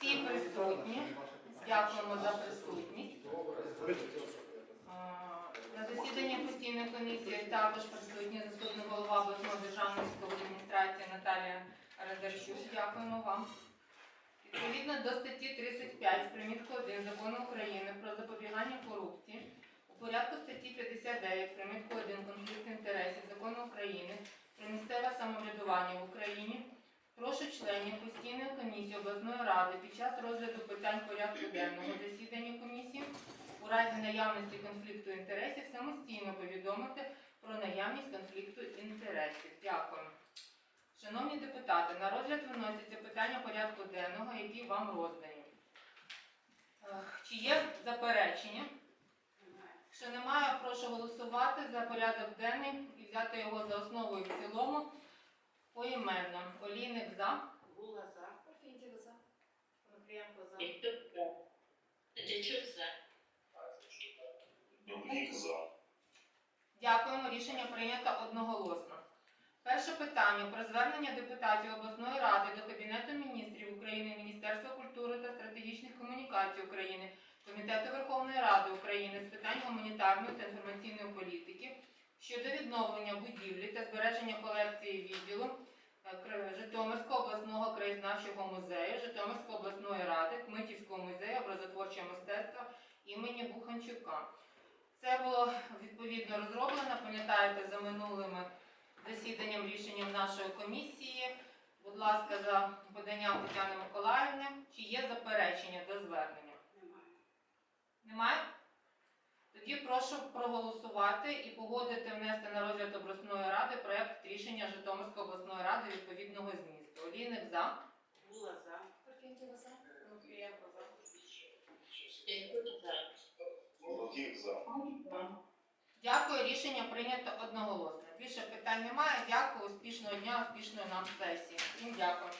Всі присутні. Дякуємо за присутність. На засіданні постійної комісії також присутні заступник голова обласної державної військової адміністрації Наталія Радарчук. Дякуємо вам. Відповідно до статті 35 з примітку 1 Закону України про запобігання корупції у порядку статті 59 з примітку 1 конфлікт інтересів Закону України про місцеве самоврядування в Україні прошу членів постійної комісії обласної ради під час розгляду питань порядку денного засідання комісії у разі наявності конфлікту інтересів самостійно повідомити про наявність конфлікту інтересів. Дякую. Шановні депутати, на розгляд виносяться питання порядку денного, які вам роздані. Е, Чи є заперечення? Якщо немає, прошу голосувати за порядок денний і взяти його за основу і в цілому поіменно. Олійник за. Була за. Парфентьєва за. Онуфрієнко за. Дячук за. Довгих за. Дякуємо. Рішення прийнято одноголосно. Перше питання про звернення депутатів обласної ради до Кабінету міністрів України, Міністерства культури та стратегічних комунікацій України, Комітету Верховної Ради України з питань гуманітарної та інформаційної щодо відновлення будівлі та збереження колекції відділу е, Житомирського обласного краєзнавчого музею, Житомирської обласної ради, Кмитівського музею образотворчого мистецтва імені Буханчука. Це було відповідно розроблено, пам'ятаєте, за минулими засіданням рішенням нашої комісії. Будь ласка, за поданням Тетяни Миколаївни. Чи є заперечення до звернення? Немає. Немає? Тоді прошу проголосувати і погодити внести на розгляд обласної ради проект рішення Житомирської обласної ради відповідного змісту. Олійник за. Була за. Парфентьєва за. Онуфрієнко за. Довгих за. Дякую, рішення прийнято одноголосно. Більше питань немає. Дякую, успішного дня, успішної нам сесії. Всім дякую.